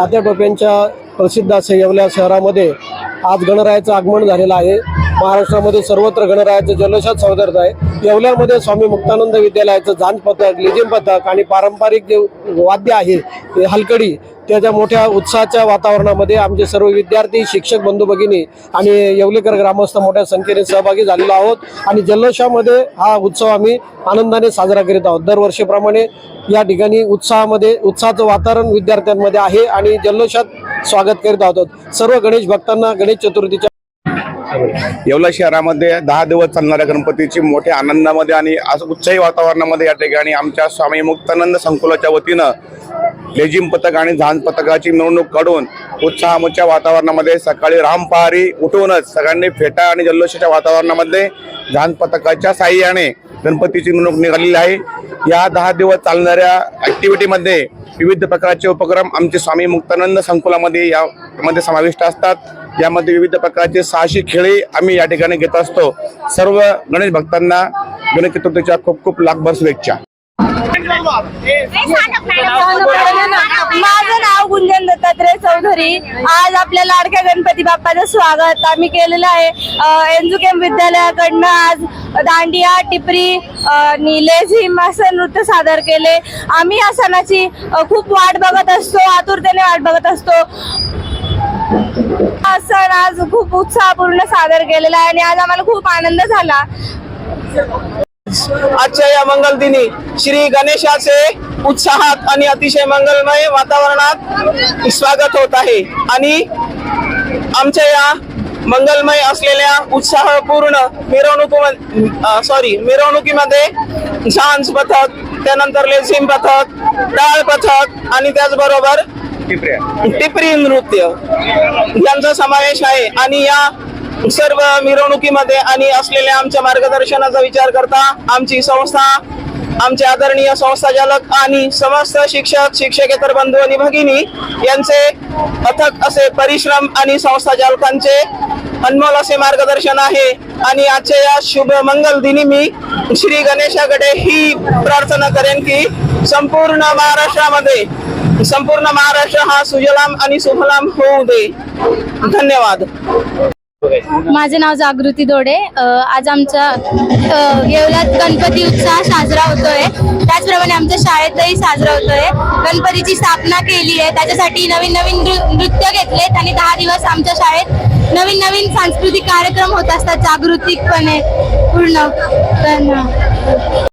तात्या टोप्यांच्या प्रसिद्ध असं येवल्या शहरामध्ये आज गणरायाचं आगमन झालेलं आहे. महाराष्ट्रामध्ये सर्वत्र गणरायाचं जल्लोषात स्वागत आहे. येवल्यामध्ये स्वामी मुक्तानंद विद्यालयाचं झांज पथक लेझिम पथक आणि पारंपरिक जे वाद्य आहे हलकडी त्याच्या मोठ्या उत्साहाच्या वातावरणामध्ये आमचे सर्व विद्यार्थी शिक्षक बंधू भगिनी आणि येवलेकर ग्रामस्थ मोठ्या संख्येने सहभागी झालेलो आहोत. आणि जल्लोषामध्ये हा उत्सव आम्ही आनंदाने साजरा करीत आहोत. दरवर्षीप्रमाणे या ठिकाणी उत्साहामध्ये उत्साहाचं वातावरण विद्यार्थ्यांमध्ये आहे आणि जल्लोषात स्वागत करीत आहोत. सर्व गणेश भक्तांना गणेश चतुर्थीच्या येवला शहरामध्ये दहा दिवस चालणाऱ्या गणपतीची मोठ्या आनंदामध्ये आणि असं उत्साही वातावरणामध्ये या ठिकाणी आमच्या स्वामी मुक्तानंद संकुलाच्या वतीनं लेझिम पथक आणि झांज पथकाची मिरवणूक काढून उत्साहाच्या वातावरणामध्ये सकाळी रामपहारी उठवूनच सगळ्यांनी फेटा आणि जल्लोषाच्या वातावरणामध्ये झांज पथकाच्या साह्याने गणपतीची मिरवणूक निघालेली आहे. या दहा दिवस चालणाऱ्या ऍक्टिव्हिटीमध्ये विविध प्रकारचे उपक्रम आमचे स्वामी मुक्तानंद संकुलामध्ये यामध्ये समाविष्ट असतात. यामध्ये विविध प्रकारचे सहाशे खेळे आम्ही या ठिकाणी घेत असतो. सर्व गणेश भक्तांना गणेश चतुर्थीच्या खूप खूप लाखभर शुभेच्छा. माझं नाव गुंजन दत्तात्रय चौधरी. आज आपल्या लाडक्या गणपती बाप्पाचं स्वागत आम्ही केलेलं आहे. एनजुकेम विद्यालयाकडनं आज दांडिया टिपरी अ, लेझिम असं नृत्य सादर केले. आम्ही या सणाची खूप वाट बघत असतो आतुरतेने वाट बघत असतो. हा सण आज खूप उत्साहपूर्ण सादर केलेला आहे आणि आज आम्हाला खूप आनंद झाला. आजच्या या मंगल दिनी श्री गणेशाचे उत्साहात आणि अतिशय मंगलमय वातावरणात स्वागत होत आहे. आणि आमच्या या मंगलमय असलेल्या उत्साहपूर्ण मिरवणूक सॉरी मिरवणुकीमध्ये झांज पथक त्यानंतर लेझिम पथक टाळ पथक आणि त्याचबरोबर टिपरी नृत्य यांचा समावेश आहे. आणि या सर्व मिरवणुकीमध्ये आणि असलेल्या आमच्या मार्गदर्शनाचा विचार करता आमची संस्था आमचे आदरणीय संस्थाचालक आणि समस्त शिक्षक शिक्षकेतर बंधू आणि भगिनी यांचे अथक असे परिश्रम आणि संस्थाचालकांचे अनमोल असे मार्गदर्शन आहे. आणि आजच्या या शुभ मंगल दिनी मी श्री गणेशाकडे ही प्रार्थना करेन की संपूर्ण महाराष्ट्रामध्ये संपूर्ण महाराष्ट्र हा सुजलाम आणि सुफलाम होऊ दे. धन्यवाद. माझे नाव जागृती दोडे. आज आमचा येवलात येवल्यात गणपती उत्साह साजरा होतोय. त्याचप्रमाणे आमच्या शाळेतही साजरा होतोय. गणपतीची स्थापना केली आहे. त्याच्यासाठी नवीन नवीन नृ- नृत्य घेतलेत आणि दहा दिवस आमच्या शाळेत नवीन नवीन सांस्कृतिक कार्यक्रम होत असतात जागृतिकपणे पूर्ण.